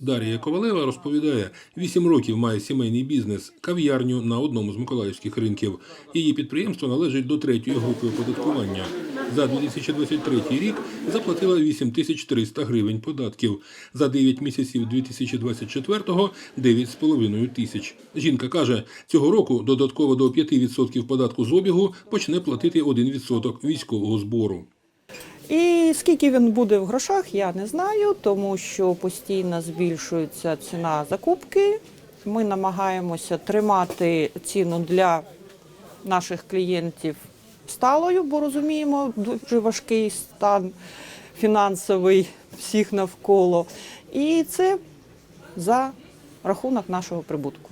Дар'я Ковалева розповідає, 8 років має сімейний бізнес, кав'ярню на одному з миколаївських ринків. Її підприємство належить до третьої групи оподаткування. За 2023 рік заплатила 8300 гривень податків. За 9 місяців 2024-го – 9,5 тисяч. Жінка каже, цього року додатково до 5% податку з обігу почне платити 1% військового збору. І скільки він буде в грошах, я не знаю, тому що постійно збільшується ціна закупки. Ми намагаємося тримати ціну для наших клієнтів сталою, бо розуміємо дуже важкий стан фінансовий всіх навколо. І це за рахунок нашого прибутку.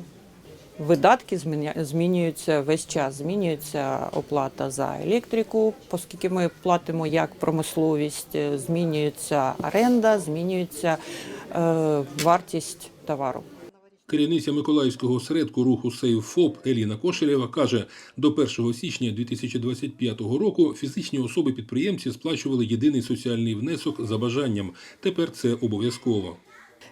Видатки змінюються весь час. Змінюється оплата за електрику, оскільки ми платимо як промисловість, е, змінюється оренда, змінюється е, вартість товару. Керівниця Миколаївського осередку руху «Сейв ФОП Еліна Кошелєва каже, до 1 січня 2025 року фізичні особи-підприємці сплачували єдиний соціальний внесок за бажанням. Тепер це обов'язково.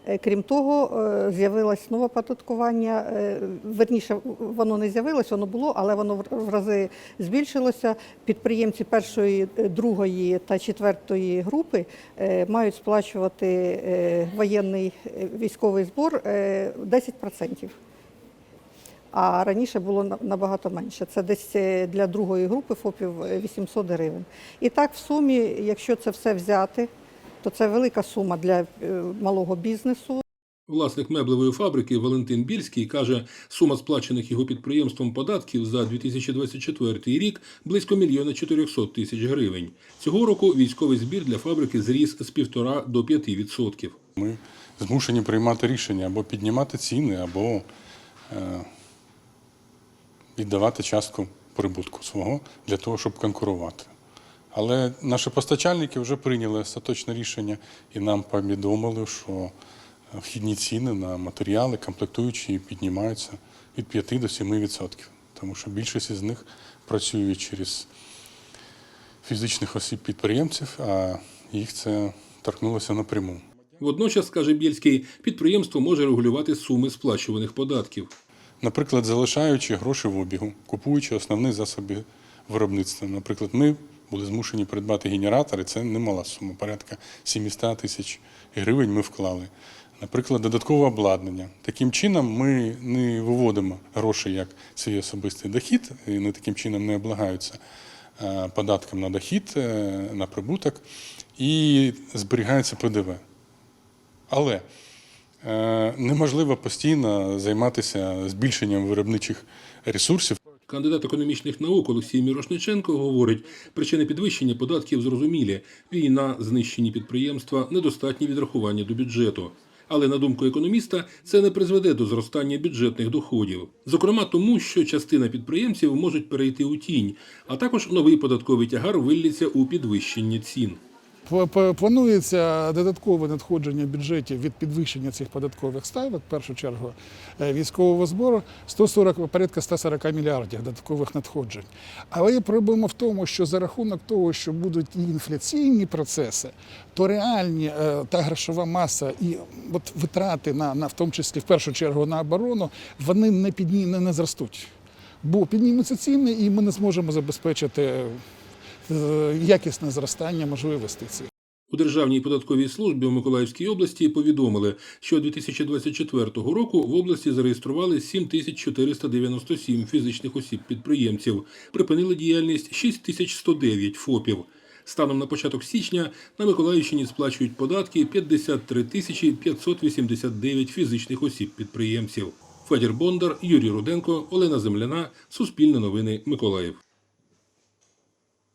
Е, Крім того, е, з'явилось нове податкування. е, Верніше, воно не з'явилось, воно було, але воно в- рази збільшилося. Підприємці першої, другої та четвертої групи мають сплачувати воєнний військовий збор е, 10%. А раніше було набагато менше. Це десь для другої групи ФОПів е, 800 гривень. І так, в сумі, якщо це все взяти, то це велика сума для е, малого бізнесу. Власник меблевої фабрики Валентин Більський каже, сума сплачених його підприємством податків за 2024 рік близько мільйона 400 тисяч гривень. Цього року військовий збір для фабрики зріс з півтора до 5 відсотків. Ми змушені приймати рішення або піднімати ціни, або е, віддавати частку прибутку свого для того, щоб конкурувати. Але наші постачальники вже прийняли остаточне рішення і нам повідомили, що вхідні ціни на матеріали, комплектуючі піднімаються від 5 до 7 відсотків. Тому що більшість із них працює через фізичних осіб-підприємців, а їх це торкнулося напряму. Водночас, каже Більський, підприємство може регулювати суми сплачуваних податків. Наприклад, залишаючи гроші в обігу, купуючи основні засоби виробництва. Наприклад, ми були змушені придбати генератори, це немала сума, порядка 700 тисяч гривень ми вклали. Наприклад, додаткове обладнання. Таким чином ми не виводимо гроші як свій особистий дохід, і не таким чином не облагаються е, податком на дохід, е, на прибуток, і зберігається ПДВ. Але е, неможливо постійно займатися збільшенням виробничих ресурсів. Кандидат економічних наук Олексій Мірошниченко говорить, причини підвищення податків зрозумілі: війна, знищені підприємства, недостатні відрахування до бюджету. Але на думку економіста, це не призведе до зростання бюджетних доходів. Зокрема, тому що частина підприємців можуть перейти у тінь, а також новий податковий тягар виллється у підвищення цін. Пла- пла- Планується додаткове надходження бюджетів від підвищення цих податкових ставок, в першу чергу е, військового збору 140, порядка 140 мільярдів додаткових надходжень. Але проблема в тому, що за рахунок того, що будуть і інфляційні процеси, то реальні е, та грошова маса і от витрати на, на в тому числі в першу чергу на оборону, вони не підні, не, не зростуть. Бо піднімуться ціни, і ми не зможемо забезпечити якісне зростання можливостей. У Державній податковій службі у Миколаївській області повідомили, що 2024 року в області зареєстрували 7497 фізичних осіб-підприємців, припинили діяльність 6109 ФОПів. Станом на початок січня на Миколаївщині сплачують податки 53 тисячі 589 фізичних осіб-підприємців. Федір Бондар, Юрій Руденко, Олена Земляна, Суспільне новини, Миколаїв.